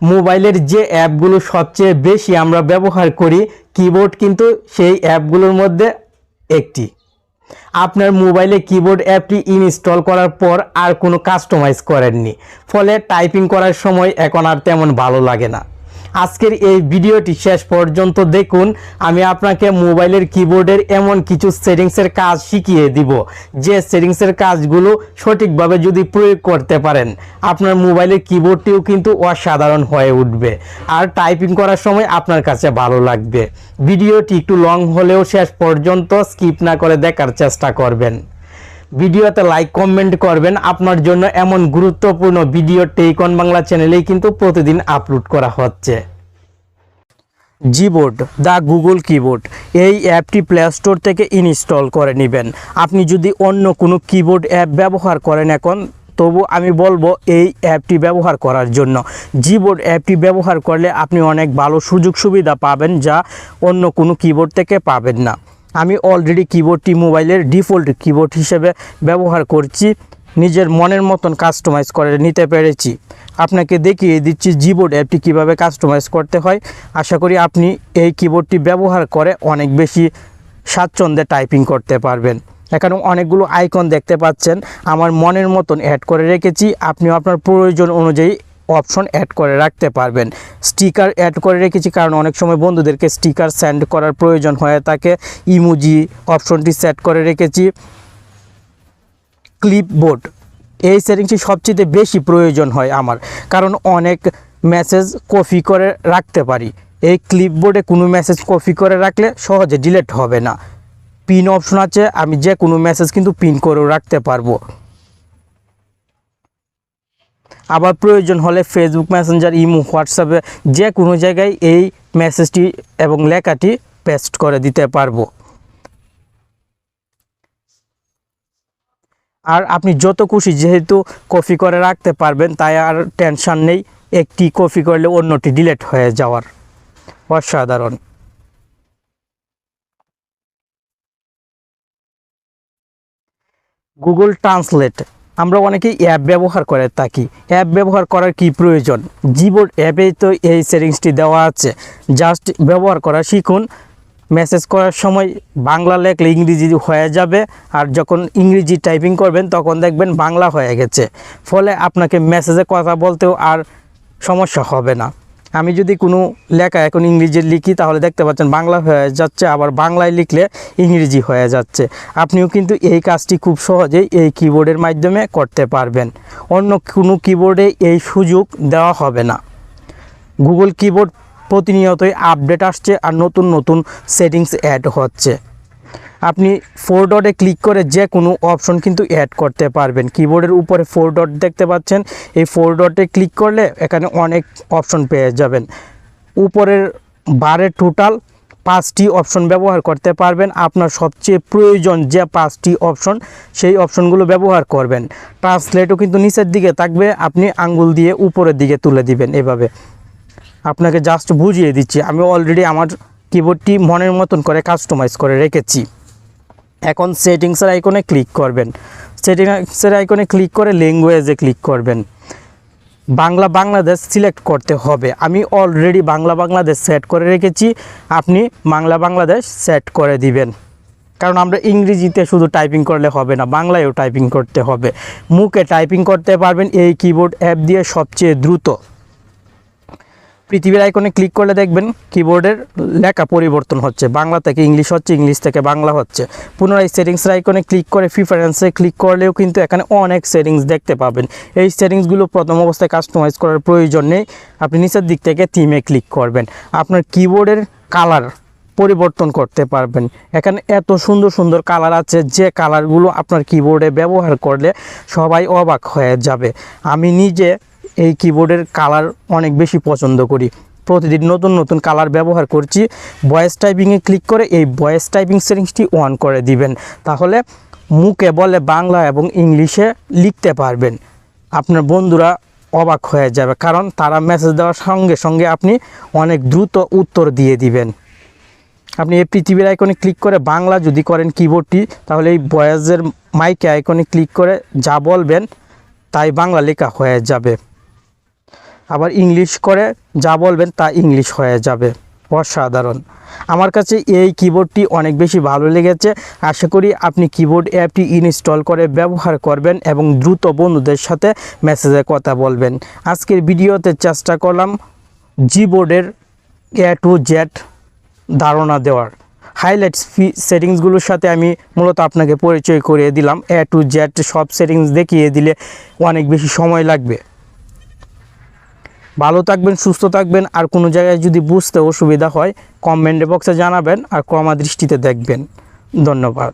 মোবাইলের যে অ্যাপগুলো সবচেয়ে বেশি আমরা ব্যবহার করি কিবোর্ড কিন্তু সেই অ্যাপগুলোর মধ্যে একটি। আপনার মোবাইলে কিবোর্ড অ্যাপটি ইনস্টল করার পর আর কোনো কাস্টমাইজ করেননি। ফলে টাইপিং করার সময় এখন আর তেমন ভালো লাগে না। আজকের এই ভিডিওটি শেষ পর্যন্ত দেখুন। আমি আপনাকে মোবাইলের কিবোর্ডের এমন কিছু সেটিংসের কাজ শিখিয়ে দিব, যে সেটিংসের কাজগুলো সঠিকভাবে যদি প্রয়োগ করতে পারেন, আপনার মোবাইলের কিবোর্ডটিও কিন্তু অসাধারণ হয়ে উঠবে আর টাইপিং করার সময় আপনার কাছে ভালো লাগবে। ভিডিওটি একটু লং হলেও শেষ পর্যন্ত স্কিপ না করে দেখার চেষ্টা করবেন। ভিডিওতে লাইক কমেন্ট করবেন। আপনার জন্য এমন গুরুত্বপূর্ণ ভিডিও টেইকন বাংলা চ্যানেলেই কিন্তু প্রতিদিন আপলোড করা হচ্ছে। জিবোর্ড দ্য গুগল কিবোর্ড এই অ্যাপটি প্লে স্টোর থেকে ইনস্টল করে নেবেন। আপনি যদি অন্য কোনো কিবোর্ড অ্যাপ ব্যবহার করেন এখন, তবু আমি বলব এই অ্যাপটি ব্যবহার করার জন্য। জিবোর্ড অ্যাপটি ব্যবহার করলে আপনি অনেক ভালো সুযোগ সুবিধা পাবেন যা অন্য কোনো কিবোর্ড থেকে পাবেন না। আমি অলরেডি কিবোর্ডটি মোবাইলের ডিফল্ট কিবোর্ড হিসেবে ব্যবহার করছি। নিজের মনের মতন কাস্টমাইজ করে নিতে পেরেছি। আপনাকে দেখিয়ে দিচ্ছি জিবোর্ড অ্যাপটি কীভাবে কাস্টমাইজ করতে হয়। আশা করি আপনি এই কিবোর্ডটি ব্যবহার করে অনেক বেশি স্বাচ্ছন্দ্যে টাইপিং করতে পারবেন। এখানে অনেকগুলো আইকন দেখতে পাচ্ছেন। আমার মনের মতন অ্যাড করে রেখেছি। আপনিও আপনার প্রয়োজন অনুযায়ী অপশন অ্যাড করে রাখতে পারবেন। স্টিকার অ্যাড করে রেখেছি কারণ অনেক সময় বন্ধুদেরকে স্টিকার সেন্ড করার প্রয়োজন হয়, তাকে ইমোজি অপশনটি সেট করে রেখেছি। ক্লিপবোর্ড, এই সেটিংসটি সবচেয়ে বেশি প্রয়োজন হয় আমার, কারণ অনেক মেসেজ কপি করে রাখতে পারি। এই ক্লিপবোর্ডে কোনো মেসেজ কপি করে রাখলে সহজে ডিলেট হবে না। পিন অপশন আছে, আমি যে কোনো মেসেজ কিন্তু পিন করেও রাখতে পারব। আবার প্রয়োজন হলে ফেসবুক মেসেঞ্জার ইমো হোয়াটসঅ্যাপে যে কোনো জায়গায় এই মেসেজটি এবং লেখাটি পেস্ট করে দিতে পারব। আর আপনি যত খুশি যেহেতু কপি করে রাখতে পারবেন, তাই আর টেনশন নেই, একটি কপি করলে অন্যটি ডিলেট হয়ে যাওয়ার। অসাধারণ। গুগল ট্রান্সলেট আমরা অনেকেই অ্যাপ ব্যবহার করে থাকি। অ্যাপ ব্যবহার করার কি প্রয়োজন? জীবন অ্যাপে তো এই সেটিংসটি দেওয়া আছে। জাস্ট ব্যবহার করা শিখুন। মেসেজ করার সময় বাংলা লেখলে ইংরেজি হয়ে যাবে। আর যখন ইংরেজি টাইপিং করবেন, তখন দেখবেন বাংলা হয়ে গেছে। ফলে আপনাকে মেসেজে কথা বলতেও আর সমস্যা হবে না। আমি যদি কোনো লেখা এখন ইংরেজি লিখি, তাহলে দেখতে পাচ্ছেন বাংলা হয়ে যাচ্ছে, আবার বাংলায় লিখলে ইংরেজি হয়ে যাচ্ছে। আপনিও কিন্তু এই কাজটি খুব সহজেই এই কিবোর্ডের মাধ্যমে করতে পারবেন। অন্য কোনো কিবোর্ডে এই সুযোগ দেওয়া হবে না। গুগল কিবোর্ড প্রতিনিয়তই আপডেট আসছে আর নতুন নতুন সেটিংস অ্যাড হচ্ছে। আপনি ফোর ডটে ক্লিক করে যে কোনো অপশন কিন্তু অ্যাড করতে পারবেন। কিবোর্ডের উপরে ফোর ডট দেখতে পাচ্ছেন। এই ফোর ডটে ক্লিক করলে এখানে অনেক অপশন পেয়ে যাবেন। উপরের বারের টোটাল পাঁচটি অপশন ব্যবহার করতে পারবেন। আপনার সবচেয়ে প্রয়োজন যে পাঁচটি অপশন সেই অপশনগুলো ব্যবহার করবেন। ট্রান্সলেটও কিন্তু নিচের দিকে থাকবে। আপনি আঙ্গুল দিয়ে উপরের দিকে তুলে দিবেন এভাবে। আপনাকে জাস্ট বুঝিয়ে দিচ্ছি। আমি অলরেডি আমার কিবোর্ডটি মনের মতন করে কাস্টমাইজ করে রেখেছি। এখন সেটিংসের আইকনে ক্লিক করবেন। সেটিংসের আইকনে ক্লিক করে ল্যাঙ্গুয়েজে ক্লিক করবেন। বাংলা বাংলাদেশ সিলেক্ট করতে হবে। আমি অলরেডি বাংলা বাংলাদেশ সেট করে রেখেছি। আপনি বাংলা বাংলাদেশ সেট করে দিবেন। কারণ আমরা ইংরেজিতে শুধু টাইপিং করলে হবে না, বাংলায়ও টাইপিং করতে হবে। মুখে টাইপিং করতে পারবেন, এই কিবোর্ড অ্যাপ দিয়ে সবচেয়ে দ্রুত। পৃথিবীর আইকনে ক্লিক করলে দেখবেন কিবোর্ডের লেখা পরিবর্তন হচ্ছে। বাংলা থেকে ইংলিশ হচ্ছে ইংলিশ থেকে বাংলা হচ্ছে। পুনরায় সেটিংসের আইকনে ক্লিক করে প্রিফারেন্সে ক্লিক করলেও কিন্তু এখানে অনেক সেটিংস দেখতে পাবেন। এই সেটিংসগুলো প্রথম অবস্থায় কাস্টমাইজ করার প্রয়োজন নেই। আপনি নিচের দিক থেকে থিমে ক্লিক করবেন। আপনার কিবোর্ডের কালার পরিবর্তন করতে পারবেন। এখানে এত সুন্দর সুন্দর কালার আছে, যে কালারগুলো আপনার কিবোর্ডে ব্যবহার করলে সবাই অবাক হয়ে যাবে। আমি নিজে এই কিবোর্ডের কালার অনেক বেশি পছন্দ করি। প্রতিদিন নতুন নতুন কালার ব্যবহার করছি। ভয়েস টাইপিংয়ে ক্লিক করে এই ভয়েস টাইপিং সেটিংসটি অন করে দিবেন। তাহলে মুখে বলে বাংলা এবং ইংলিশে লিখতে পারবেন। আপনার বন্ধুরা অবাক হয়ে যাবে, কারণ তারা মেসেজ দেওয়ার সঙ্গে সঙ্গে আপনি অনেক দ্রুত উত্তর দিয়ে দিবেন। আপনি এই পৃথিবীর আইকনে ক্লিক করে বাংলা যদি করেন কিবোর্ডটি তাহলে এই ভয়েসের মাইকে আইকনে ক্লিক করে যা বলবেন, তাই বাংলা লেখা হয়ে যাবে। আবার ইংলিশ করে যা বলবেন তা ইংলিশ হয়ে যাবে। অসাধারণ। আমার কাছে এই কিবোর্ডটি অনেক বেশি ভালো লেগেছে। আশা করি আপনি কিবোর্ড অ্যাপটি ইনস্টল করে ব্যবহার করবেন এবং দ্রুত বন্ধুদের সাথে মেসেজে কথা বলবেন। আজকের ভিডিওতে চেষ্টা করলাম জিবোর্ডের এ টু জেড ধারণা দেওয়ার। হাইলাইটস ফি সেটিংসগুলোর সাথে আমি মূলত আপনাকে পরিচয় করিয়ে দিলাম। এ টু জেড সব সেটিংস দেখিয়ে দিলে অনেক বেশি সময় লাগবে। ভালো থাকবেন, সুস্থ থাকবেন, আর কোনো জায়গায় যদি বুঝতে অসুবিধা হয় কমেন্ট বক্সে জানাবেন, আর ক্রমা দৃষ্টিতে দেখবেন। ধন্যবাদ।